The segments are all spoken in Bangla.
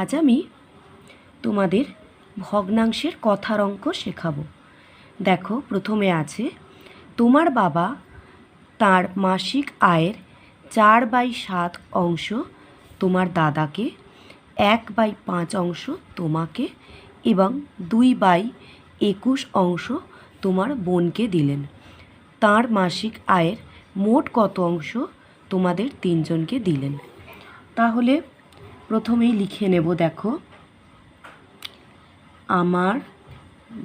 আজ আমি তোমাদের ভগ্নাংশের কথার অঙ্ক শেখাবো। দেখো, প্রথমে আছে, তোমার বাবা তার মাসিক আয়ের চার বাই সাত অংশ তোমার দাদাকে, এক বাই পাঁচ অংশ তোমাকে এবং দুই বাই একুশ অংশ তোমার বোনকে দিলেন। তার মাসিক আয়ের মোট কত অংশ তোমাদের তিনজনকে দিলেন? তাহলে প্রথমেই লিখে নেব, দেখো। আমার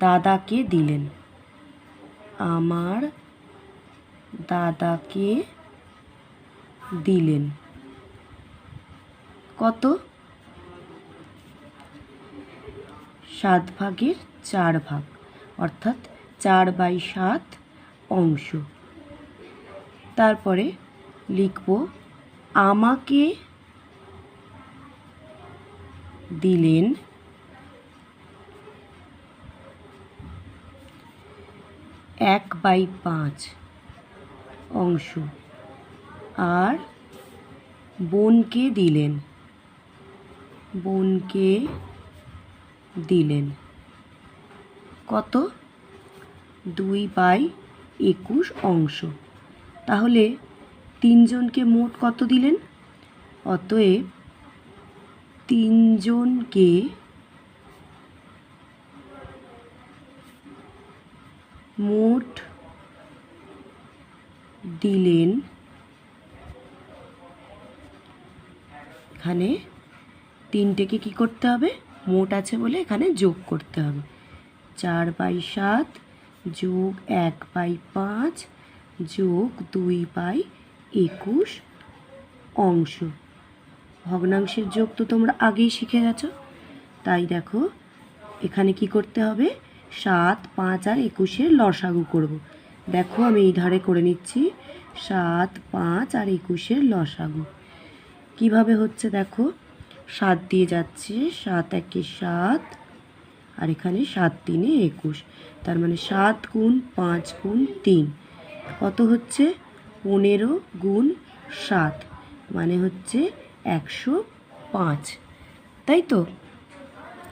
দাদাকে দিলেন। আমার দাদাকে দিলেন। কত? সাত ভাগের চার ভাগ, অর্থাৎ চার বাই সাত অংশ। তারপরে লিখব, আমাকে দিলেন। এক বাই পাঁচ অংশ। আর বোনকে দিলেন। বোনকে দিলেন। কত? দুই বাই একুশ অংশ। তাহলে তিনজনকে মোট কত দিলেন? অতএব তিনজনকে মোট দিলেন এখানে তিনটেকে কি করতে হবে? মোট আছে বলে এখানে যোগ করতে হবে। চার বাই সাত যোগ এক বাই পাঁচ যোগ দুই বাই একুশ অংশ। ভগ্নাংশের যোগ তো তোমরা আগেই শিখে গেছো। তাই দেখো, এখানে কি করতে হবে? সাত, পাঁচ আর একুশের লসাগু করব। দেখো, আমি এই ধারে করে নিচ্ছি। সাত, পাঁচ আর একুশের লসাগু। কীভাবে হচ্ছে দেখো? সাত দিয়ে যাচ্ছে। সাত একে সাত, আর এখানে সাত তিনে একুশ। তার মানে সাত গুণ পাঁচ গুণ তিন। কত হচ্ছে? পনেরো গুণ সাত। মানে হচ্ছে একশো পাঁচ। তাই তো?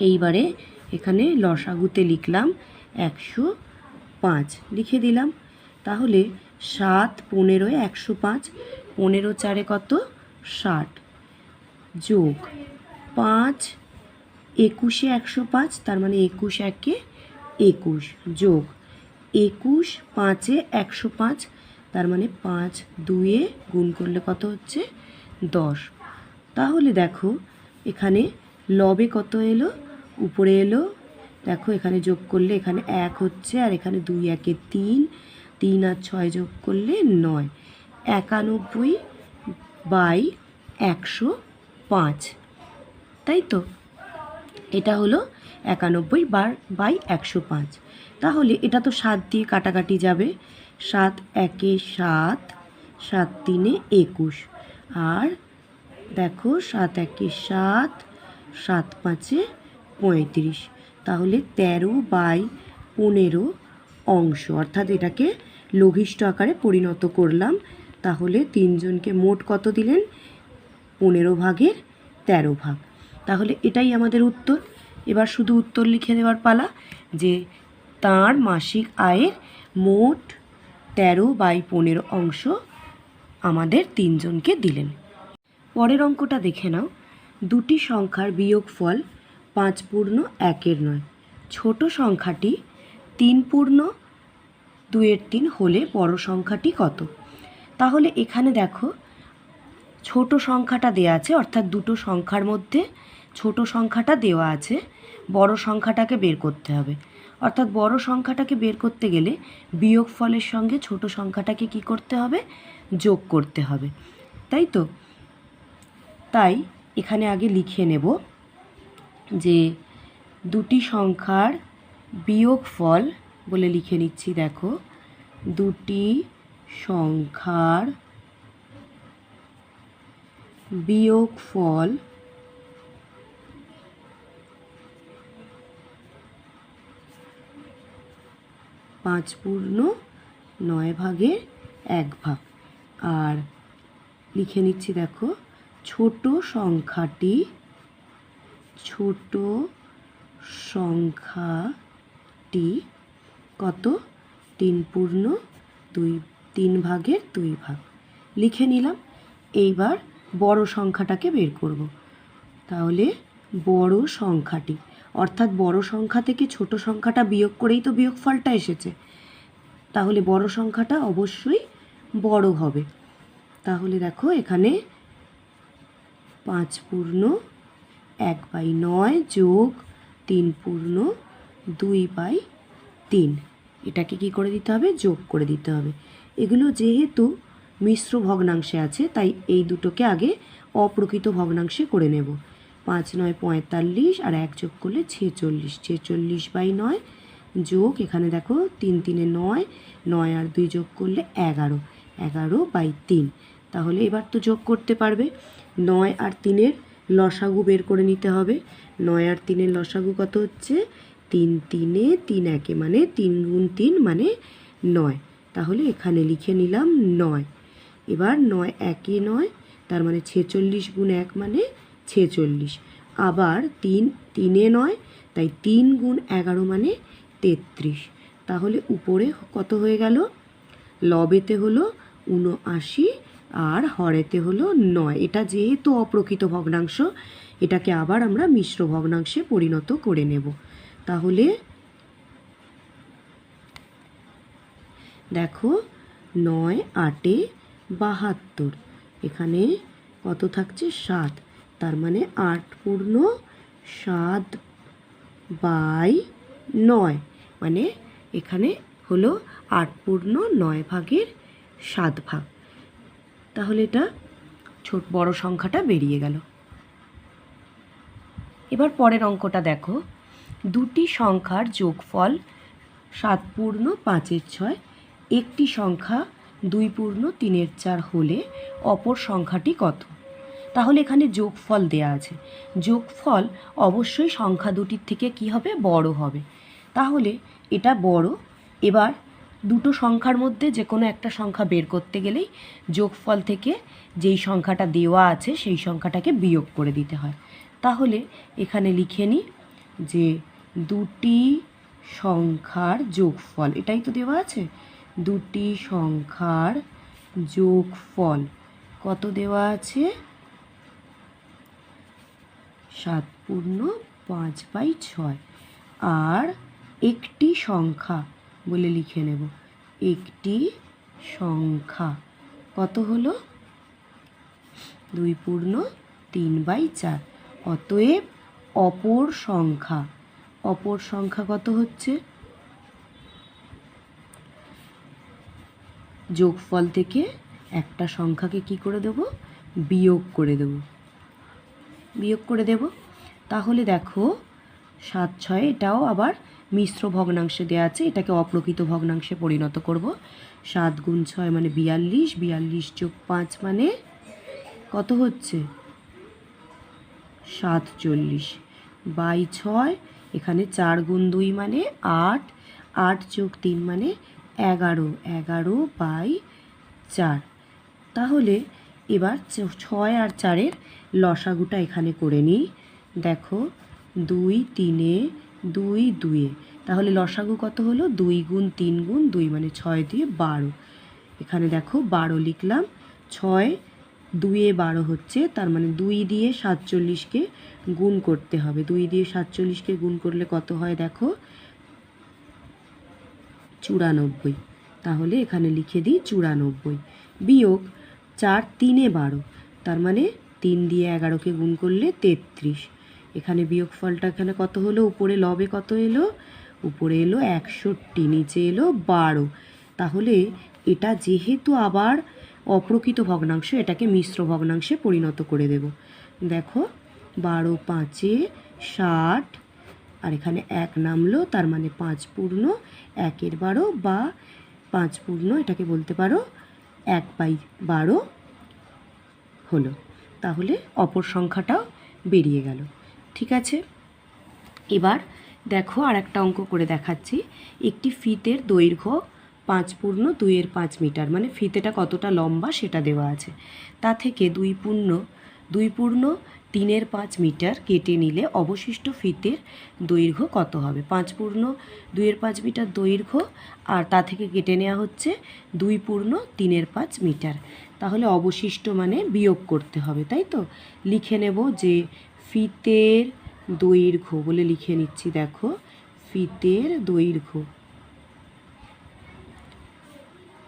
এইবারে এখানে লসাগুতে লিখলাম একশো পাঁচ। লিখে দিলাম। তাহলে সাত পনেরো একশো পাঁচ, পনেরো চারে কত? ষাট। যোগ পাঁচ, একুশে একশো পাঁচ, তার মানে একুশ একে একুশ। যোগ একুশ পাঁচে একশো পাঁচ, তার মানে পাঁচ দুয়ে গুণ করলে কত হচ্ছে? দশ। তাহলে দেখো, এখানে লবে কত এলো? উপরে এলো। দেখো, এখানে যোগ করলে এখানে এক হচ্ছে, আর এখানে দুই, একে তিন। তিন আর ছয় যোগ করলে নয়। একানব্বই বাই একশো পাঁচ। তাই তো? এটা হলো একানব্বই বার, বাই একশো পাঁচ। তাহলে এটা তো সাত দিয়ে কাটাকাটি যাবে। সাত একে সাত সাত তিনে একুশ। আর দেখো, সাত একে সাত সাত পাঁচে পঁয়ত্রিশ। তাহলে তেরো বাই পনেরো অংশ, অর্থাৎ এটাকে লঘিষ্ঠ আকারে পরিণত করলাম। তাহলে তিনজনকে মোট কত দিলেন? পনেরো ভাগের তেরো ভাগ। তাহলে এটাই আমাদের উত্তর। এবার শুধু উত্তর লিখে দেওয়ার পালা যে তার মাসিক আয়ের মোট তেরো বাই পনেরো অংশ আমাদের তিনজনকে দিলেন। পরের অঙ্কটা দেখে নাও। দুটি সংখ্যার বিয়োগফল পাঁচ পূর্ণ একের নয়। ছোট সংখ্যাটি তিন পূর্ণ দুয়ের তিন হলে বড় সংখ্যাটি কত? তাহলে এখানে দেখো, ছোট সংখ্যাটা দেওয়া আছে, অর্থাৎ দুটো সংখ্যার মধ্যে ছোট সংখ্যাটা দেওয়া আছে, বড় সংখ্যাটাকে বের করতে হবে। অর্থাৎ বড় সংখ্যাটাকে বের করতে গেলে বিয়োগফলের সঙ্গে ছোট সংখ্যাটাকে কি করতে হবে? যোগ করতে হবে। তাই তো? তাই এখানে আগে লিখে নেব যে দুটি সংখ্যার বিয়োগফল বলে লিখে নিচ্ছি, দেখো। দুটি সংখ্যার বিয়োগফল পাঁচ পূর্ণ নয় ভাগের এক ভাগ। আর লিখে নিচ্ছি, দেখো ছোট সংখ্যাটি ছোট সংখ্যাটি কত? তিন পূর্ণ দুই, তিন ভাগের দুই ভাগ। লিখে নিলাম। এইবার বড় সংখ্যাটাকে বের করব। তাহলে বড় সংখ্যাটি, অর্থাৎ বড় সংখ্যা থেকে ছোট সংখ্যাটা বিয়োগ করেই তো বিয়োগফলটা এসেছে। তাহলে বড় সংখ্যাটা অবশ্যই বড় হবে। তাহলে দেখো এখানে পাঁচ পূর্ণ, এক বাই নয় যোগ তিন পূর্ণ, দুই বাই তিন। এটাকে কি করে দিতে হবে? যোগ করে দিতে হবে। এগুলো যেহেতু মিশ্র ভগ্নাংশে আছে, তাই এই দুটোকে আগে অপ্রকৃত ভগ্নাংশে করে নেব। পাঁচ নয় পঁয়তাল্লিশ আর এক যোগ করলে ছেচল্লিশ। ছেচল্লিশ বাই নয় যোগ, এখানে দেখো তিন তিনে নয় নয় আর দুই যোগ করলে এগারো। এগারো বাই তিন। তাহলে এবার তো যোগ করতে পারবে। নয় আর তিনের লসাগু বের করে নিতে হবে। নয় আর তিনের লসাগু কত হচ্ছে? তিন তিনে তিন একে মানে তিন গুণ তিন মানে নয়। তাহলে এখানে লিখে নিলাম নয়। এবার নয় একে নয়, তার মানে ছেচল্লিশ গুণ এক মানে ছেচল্লিশ। আবার তিন তিনে নয়, তাই তিন গুণ এগারো মানে তেত্রিশ। তাহলে উপরে কত হয়ে গেল? লবেতে হলো উনআশি আর হরেতে হলো নয়। এটা যেহেতু অপ্রকৃত ভগ্নাংশ, এটাকে আবার আমরা মিশ্র ভগ্নাংশে পরিণত করে নেব। তাহলে দেখো, নয়, আটে বাহাত্তর। এখানে কত থাকছে? সাত। তার মানে আট পূর্ণ সাত বাই নয়। মানে এখানে হলো আট পূর্ণ নয় ভাগের সাত ভাগ। তাহলে এটা ছোট বড় সংখ্যাটা বেরিয়ে গেল। এবার পরের অঙ্কটা দেখো। দুটি সংখ্যার যোগফল সাত পূর্ণ পাঁচের ছয়, একটি সংখ্যা দুই পূর্ণ তিনের চার হলে অপর সংখ্যাটি কত? তাহলে এখানে যোগফল দেয়া আছে। যোগফল অবশ্যই সংখ্যা দুটির থেকে কি হবে? বড় হবে। তাহলে এটা বড়। এবার দুটো সংখ্যার মধ্যে যে কোনো একটা সংখ্যা বের করতে গেলেই যোগফল থেকে যেই সংখ্যাটা দেওয়া আছে সেই সংখ্যাটাকে বিয়োগ করে দিতে হয়। তাহলে এখানে লিখে নিই যে দুটি সংখ্যার যোগফল, এটাই তো দেওয়া আছে? দুটি সংখ্যার যোগফল কত দেওয়া আছে? সাত পূর্ণ পাঁচ বাই ছয়। আর একটি সংখ্যা বলে লিখে নেব। একটি সংখ্যা। কত হলো? দুই পূর্ণ তিন বাই চার। অতএব অপর সংখ্যা। অপর সংখ্যা কত হচ্ছে? যোগফল থেকে একটা সংখ্যাকে কি করে দেব? বিয়োগ করে দেব। বিয়োগ করে দেব। তাহলে দেখো, সাত ছয় এটাও আবার মিশ্র ভগ্নাংশে দেওয়া আছে, এটাকে অপ্রকৃত ভগ্নাংশে পরিণত করব। সাত গুণ ছয় মানে বিয়াল্লিশ বিয়াল্লিশ যোগ পাঁচ মানে কত হচ্ছে? সাতচল্লিশ বাই ছয়, এখানে চার গুণ দুই মানে আট আট যোগ তিন মানে এগারো এগারো বাই চার। তাহলে এবার ছয় আর চারের লসাগুটা এখানে করে নিই। দেখো, দুই, তিনে দুই দুয়ে। তাহলে লসাগু কত হলো? দুই গুণ তিন গুণ দুই মানে ছয় দিয়ে বারো। এখানে দেখো বারো লিখলাম। ছয় দুইয়ে বারো হচ্ছে, তার মানে দুই দিয়ে সাতচল্লিশকে গুণ করতে হবে। দুই দিয়ে সাতচল্লিশকে গুণ করলে কত হয় দেখো? চুরানব্বই। তাহলে এখানে লিখে দিই চুরানব্বই। বিয়োগ চার তিনে বারো, তার মানে তিন দিয়ে এগারোকে গুণ করলে তেত্রিশ। এখানে বিয়োগফলটা এখানে কত হলো? উপরে লবে কত এলো? উপরে এলো একষট্টি, নিচে এলো বারো। তাহলে এটা যেহেতু আবার অপ্রকৃত ভগ্নাংশ, এটাকে মিশ্র ভগ্নাংশে পরিণত করে দেব। দেখো, বারো পাঁচে ষাট, আর এখানে এক নামলো, তার মানে পাঁচ পূর্ণ একের বারো বা পাঁচ পূর্ণ, এটাকে বলতে পারো এক বাই বারো হলো। তাহলে অপর সংখ্যাটাও বেরিয়ে গেল। ঠিক আছে? এবার দেখো আর একটা অঙ্ক করে দেখাচ্ছি। একটি ফিতের দৈর্ঘ্য পাঁচ পূর্ণ দুইয়ের পাঁচ মিটার মানে ফিতেটা কতটা লম্বা সেটা দেওয়া আছে। তা থেকে দুই পূর্ণ দুই পূর্ণ তিনের পাঁচ মিটার কেটে নিলে অবশিষ্ট ফিতের দৈর্ঘ্য কত হবে? পাঁচ পূর্ণ দুইয়ের পাঁচ মিটার দৈর্ঘ্য, আর তা থেকে কেটে নেওয়া হচ্ছে দুই পূর্ণ তিনের পাঁচ মিটার। তাহলে অবশিষ্ট মানে বিয়োগ করতে হবে, তাই তো? লিখে নেব যে ফিতের দৈর্ঘ্য বলে লিখে নিচ্ছি, দেখো। ফিতের দৈর্ঘ্য।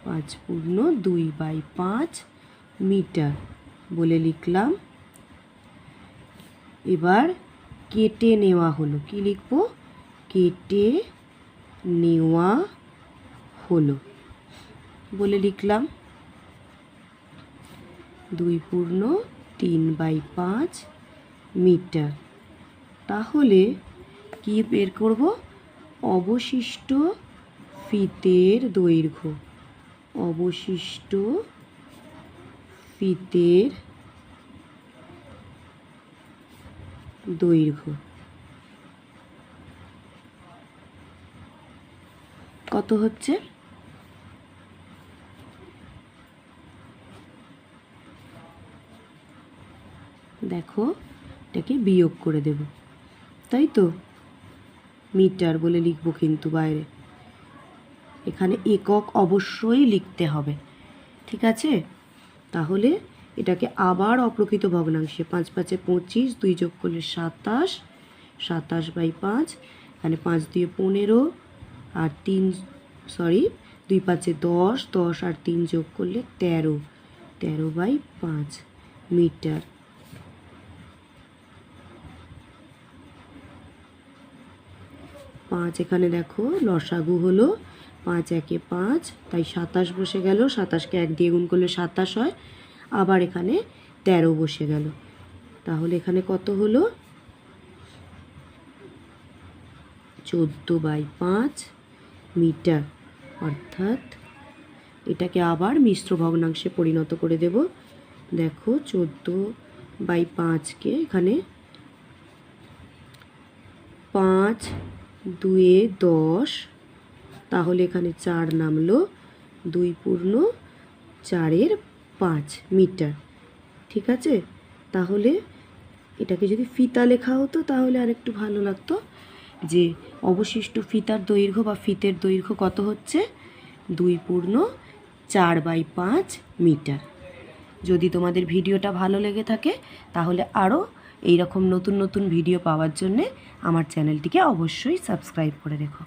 পাঁচ পূর্ণ দুই বাই পাঁচ মিটার বলে লিখলাম। এবার কেটে নেওয়া হলো। কি লিখব? কেটে নেওয়া হলো বলে লিখলাম। দুই পূর্ণ তিন বাই পাঁচ মিটার। তাহলে কি বের করব? অবশিষ্ট ফিতের দৈর্ঘ্য। অবশিষ্ট ফিতের দৈর্ঘ্য। কত হচ্ছে? দেখো। এটাকে বিয়োগ করে দেব। তাই তো? মিটার বলে লিখব কিন্তু বাইরে। এখানে একক অবশ্যই লিখতে হবে। ঠিক আছে? তাহলে এটাকে আবার অপ্রকৃত ভগ্নাংশে পাঁচ পাঁচে পঁচিশ, দুই যোগ করলে সাতাশ সাতাশ বাই পাঁচ, এখানে পাঁচ দিয়ে পনেরো আর তিন, সরি, দুই পাঁচে দশ দশ আর তিন যোগ করলে তেরো তেরো বাই পাঁচ মিটার। পাঁচ এখানে দেখো, লসাগু হলো পাঁচ একে পাঁচ, তাই সাতাশ বসে গেল, সাতাশকে এক দিয়ে গুণ করলে সাতাশ হয়, আবার এখানে তেরো বসে গেল। তাহলে এখানে কত হলো? চোদ্দ বাই পাঁচ মিটার। অর্থাৎ এটাকে আবার মিশ্র ভগ্নাংশে পরিণত করে দেব। দেখো, চোদ্দ বাই পাঁচকে এখানে পাঁচ দুয়ে দশ। তাহলে এখানে চার নামলো। দুই পূর্ণ চারের পাঁচ মিটার। ঠিক আছে? তাহলে এটাকে যদি ফিতা লেখা হতো তাহলে আর একটু ভালো লাগতো যে অবশিষ্ট ফিতার দৈর্ঘ্য বা ফিতের দৈর্ঘ্য কত হচ্ছে? দুই পূর্ণ চার বাই পাঁচ মিটার। যদি তোমাদের ভিডিওটা ভালো লেগে থাকে তাহলে আরও এই রকম নতুন নতুন ভিডিও পাওয়ার জন্যে আমার চ্যানেলটিকে অবশ্যই সাবস্ক্রাইব করে রেখো।